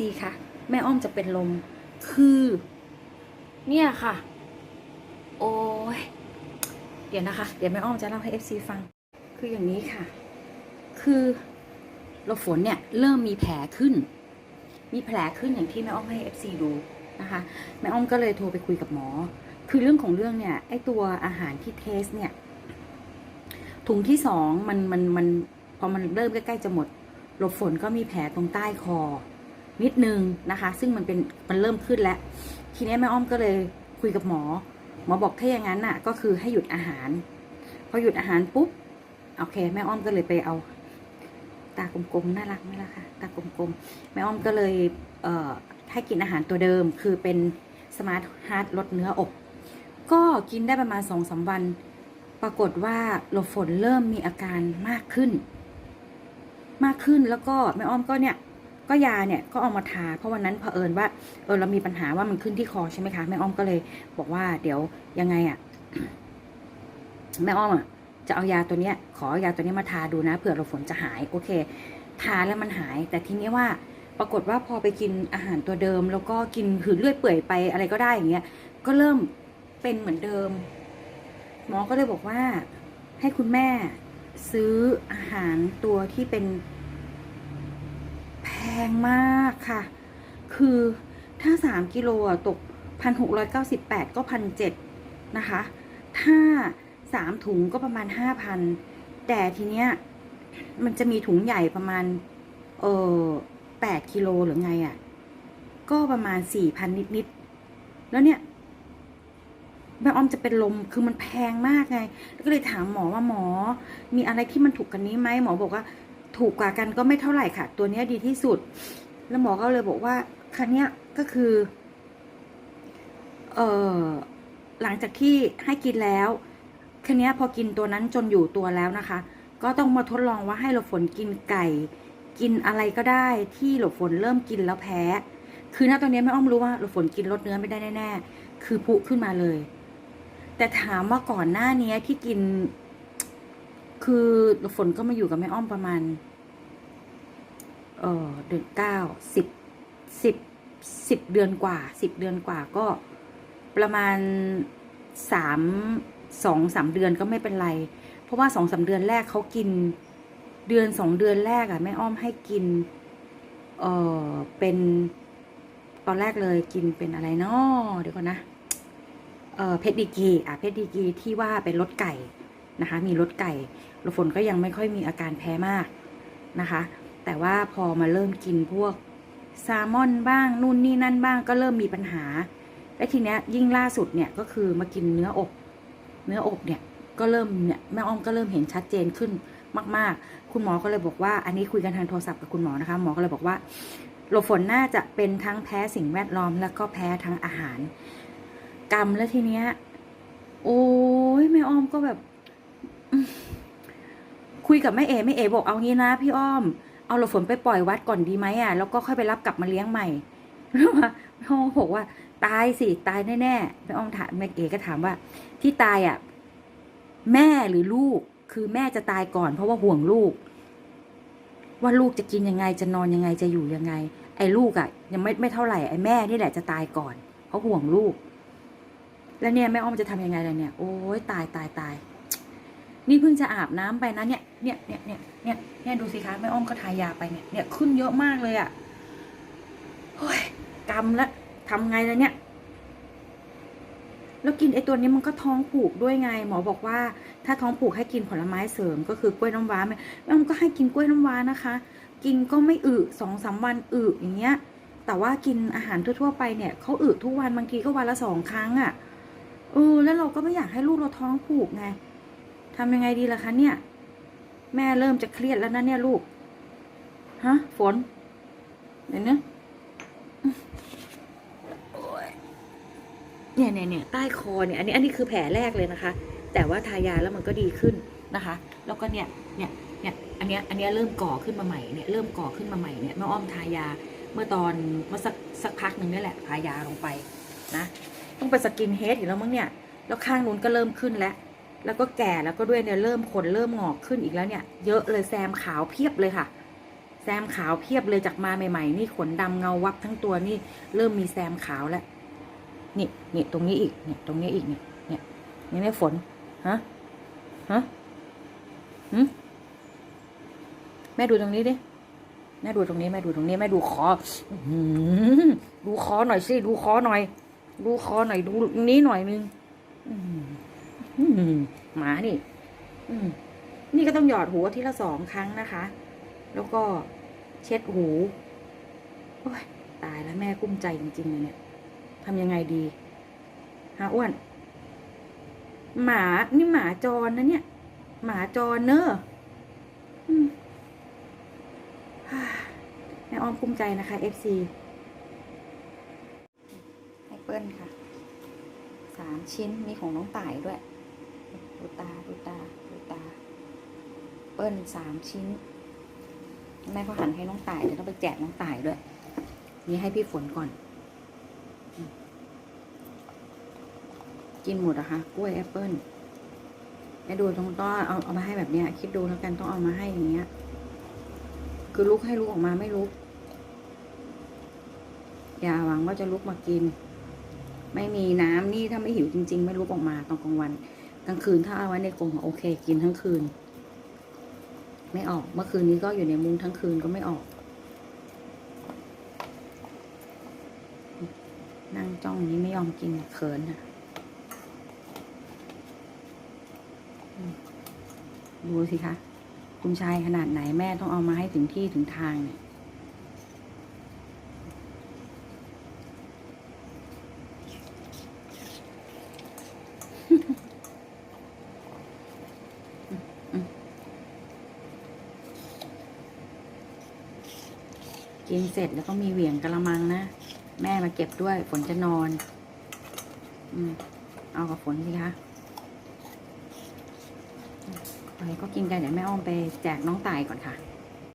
FC ค่ะ แม่อ้อมจะเป็นลม คือ เนี่ยค่ะ โอ้ยเดี๋ยวนะคะ เดี๋ยวแม่อ้อมจะเล่าให้ FC ฟัง คืออย่างนี้ค่ะ คือเราฝนเนี่ย เริ่มมีแผลขึ้น มีแผลขึ้นอย่างที่แม่อ้อมให้ FC ดูนะคะแม่อ้อมก็เลยโทรไปคุยกับหมอ คือเรื่องของเรื่องเนี่ยไอตัวอาหารที่เทสเนี่ย ถุงที่สองมันมันมันพอมันเริ่มใกล้ๆจะหมดหลบฝนก็มีแผลตรงใต้คอ นิดนึงนะคะ ซึ่งมันเป็นมันเริ่มขึ้นแล้ว ทีนี้แม่อ้อมก็เลยคุยกับหมอ หมอบอกถ้าอย่างนั้นน่ะ ก็คือให้หยุดอาหาร พอหยุดอาหารปุ๊บโอเค แม่อ้อมก็เลยไปเอา ตากลมๆน่ารักไหมล่ะคะตากลมๆแม่อ้อมก็เลยเอ่อให้กินอาหารตัวเดิม คือเป็นสมาร์ทฮาร์ดลดเนื้ออบ ก็กินได้ประมาณสองสาวัน ปรากฏว่าหลบฝนเริ่มมีอาการมากขึ้น มากขึ้นแล้วก็แม่อ้อมก็เนี่ย ก็ยาเนี่ยก็เอามาทา เพราะวันนั้นเผอิญว่าเออเรามีปัญหาว่ามันขึ้นที่คอใช่ไหมคะแม่อ้อมก็เลยบอกว่าเดี๋ยวยังไงอะ่ะแม่อ้อมอะจะเอายาตัวเนี้ย ขออายาตัวนี้มาทาดูนะเผื่อเราฝนจะหายโอเค ทาแล้วมันหาย แต่ทีนี้ว่าปรากฏว่าพอไปกินอาหารตัวเดิม แล้วก็กินคือเลื่อยเปื่อยไปอะไรก็ได้อย่างเงี้ยก็เริ่มเป็นเหมือนเดิม หมอก็เลยบอกว่าให้คุณแม่ซื้ออาหารตัวที่เป็น งมากค่ะ คือถ้าสามกิโลอะตกพันหกร้อยเก้าสิบแปดก็พันเจ็ดนะคะ ถ้าสามถุงก็ประมาณห้าพันแต่ทีเนี้ย มันจะมีถุงใหญ่ประมาณ เออแปดกิโลหรือไงอะ่ะ ก็ประมาณสี่พันนิด ๆ แล้วเนี่ยแม่อ้อมจะเป็นลม คือมันแพงมากไง แล้วก็เลยถามหมอว่าหมอ มีอะไรที่มันถูกกันนี้ไหมหมอบอกว่า ถูกกว่ากันก็ไม่เท่าไหร่ค่ะ ตัวนี้ดีที่สุด แล้วหมอก็เลยบอกว่าคันนี้ก็คือเออหลังจากที่ให้กินแล้วคันนี้พอกินตัวนั้นจนอยู่ตัวแล้วนะคะ ก็ต้องมาทดลองว่าให้หลบฝนกินไก่ กินอะไรก็ได้ที่หลบฝนเริ่มกินแล้วแพ้ คือณตอนนี้ไม่อ้อมรู้ว่าหลบฝนกินลดเนื้อไม่ได้แน่ๆคือพุขึ้นมาเลย แต่ถามว่าก่อนหน้านี้ที่กิน คือฝนก็มาอยู่กับแม่อ้อมประมาณ เออเดือนเก้าสิบสิบสิบเดือนกว่าสิบเดือนกว่าก็ประมาณสามสองสามเดือนก็ไม่เป็นไร เพราะว่าสองสามเดือนแรกเขากินเดือนสองเดือนแรกอะแม่อ้อมให้กิน เออเป็นตอนแรกเลยกินเป็นอะไรนาะเดี๋ยวก่อนนะ เออเพชรดีกีอะเพชรดีกีที่ว่าเป็นรสไก่ นะคะ มีรสไก่รฝนก็ยังไม่ค่อยมีอาการแพ้มากนะคะ แต่ว่าพอมาเริ่มกินพวกแซลมอนบ้างนู่นนี่นั่นบ้างก็เริ่มมีปัญหา และทีเนี้ยยิ่งล่าสุดเนี่ยก็คือมากินเนื้ออบ เนื้ออบเนี่ยก็เริ่มเนี่ยแม่อ้อมก็เริ่มเห็นชัดเจนขึ้นมาก ๆ คุณหมอก็เลยบอกว่า อันนี้คุยกันทางโทรศัพท์กับคุณหมอนะคะ หมอก็เลยบอกว่าหลบฝนน่าจะเป็นทั้งแพ้สิ่งแวดล้อม แล้วก็แพ้ทั้งอาหาร กรรมแล้วทีเนี้ย โอ้ยแม่อ้อมก็แบบ คุยกับแม่เอแม่เอบอกเอางี้นะ พี่อ้อม เอาหลบฝนไปปล่อยวัดก่อนดีไหมอะแล้วก็ค่อยไปรับกลับมาเลี้ยงใหม่แล้วมาแม่อ้อมบอกว่า ตายสิตายแน่ๆแม่อ้อมถามแม่เอก็ถามว่า ที่ตายอะแม่หรือลูกคือแม่จะตายก่อนเพราะว่าห่วงลูก ว่าลูกจะกินยังไงจะนอนยังไงจะอยู่ยังไง ไอ้ลูกอะ ยังไม่ไม่เท่าไหร่ไอ้แม่นี่แหละจะตายก่อนเพราะห่วงลูก แล้วเนี่ยแม่อ้อมจะทำยังไงล่ะเนี่ยโอ้ยตายตายตาย นี่เพิ่งจะอาบน้ำไปนะเนี่ยเนี่ยเนี่ยเนี่ยเนี่ยเนี่ยดูสิคะแม่อ้อมก็ทายาไปเนี่ยเนี่ยขึ้นเยอะมากเลยอะ่ะโอ้ยกำละทำไงล่ะเนี่ยแล้วกินไอ้ตัวนี้มันก็ท้องผูกด้วยไง หมอบอกว่า ถ้าท้องผูกให้กินผลไม้เสริมก็คือกล้วยน้ำว้าแม่แม่อ้อมก็ให้กินกล้วยน้ำว้านะคะ กินก็ไม่อึสองสามวันอึอย่างเงี้ย แต่ว่ากินอาหารทั่วๆไปเนี่ยเขาอึทุกวันบางทีก็วันละสองครั้งอะ่ะเออแล้วเราก็ไม่อยากให้ลูกเราท้องผูกไง ทำยังไงดีล่ะคะเนี่ย แม่เริ่มจะเครียดแล้วนะเนี่ยลูก ฮะ ฝนเดี๋ยวนะเนี่ยเนี่ยเนี่ยใต้คอเนี่ย อันนี้อันนี้คือแผลแรกเลยนะคะ แต่ว่าทายาแล้วมันก็ดีขึ้นนะคะ แล้วก็เนี่ย เนี่ยเนี่ยอันเนี้ยอันเนี้ยเริ่มก่อขึ้นมาใหม่เนี่ยเริ่มก่อขึ้นมาใหม่เนี่ยแม่อ้อมทายาเมื่อตอนเมื่อสักสักพักหนึ่งนี่แหละทายาลงไปนะต้องไปสกินเฮดอีกแล้วมั้งเนี่ย แล้วข้างนู้นก็เริ่มขึ้นแล้ว แล้วก็แก่แล้วก็ด้วยเนี่ยเริ่มขนเริ่มงอกขึ้นอีกแล้วเนี่ย เยอะเลยแซมขาวเพียบเลยค่ะ แซมขาวเพียบเลยจากมาใหม่ ๆ นี่ขนดำเงาวับทั้งตัวนี่เริ่มมีแซมขาวแล้วนี่นี่ตรงนี้อีกเนี่ยตรงนี้อีกเนี่ยเนี่ยนี่ไม่ฝนฮะฮะหืมแม่ดูตรงนี้ดิแม่ดูตรงนี้แม่ดูตรงนี้แม่ดูคอดูคอหน่อยสิดูคอหน่อย ดูคอหน่อยดูตรงนี้หน่อยนึง อื้อหืออื้อหือหมานี่ อืมนี่ก็ต้องหยอดหูทีละสองครั้งนะคะ แล้วก็เช็ดหู โอ้ยตายแล้วแม่กุ้มใจจริงๆเลยเนี่ยทำยังไงดีฮะอ้วน หมา นี่หมาจรนะเนี่ย หมาจรเนอะแม่อ้อมกุ้มใจนะคะ FC ให้เปิ้ลค่ะ สามชิ้นมีของน้องต่ายด้วย ดูตาดูตาดูตา เปิ้ลสามชิ้น แม่ก็หันให้น้องต่ายเดี๋ยวต้องไปแจกน้องต่ายด้วย นี่ให้พี่ฝนก่อน กินหมดอะคะกล้วยแอปเปิ้ลแม่ดูต้องต้องเอาเอามาให้แบบเนี้ย คิดดูแล้วกันต้องเอามาให้อย่างเงี้ย คือลุกให้ลุกออกมาไม่ลุก อย่าหวังว่าจะลุกมากิน ไม่มีน้ำนี่ถ้าไม่หิวจริง ๆ ไม่ลุกออกมาตอนกลางวัน กลางคืนถ้าเอาไว้ในกรงโอเค กินทั้งคืน ไม่ออกเมื่อคืนนี้ก็อยู่ในมุ้งทั้งคืนก็ไม่ออก นั่งจ้องนี้ไม่ยอมกินเขินอะดูสิคะ คุณชายขนาดไหนแม่ต้องเอามาให้ถึงที่ถึงทางเนี่ย กินเสร็จแล้วก็มีเหวี่ยงกระมังนะ แม่มาเก็บด้วย ฝนจะนอน อืมเอากับฝนสิคะไปก็กินกันเดี๋ยวแม่อ้อมไปแจกน้องตายก่อนค่ะ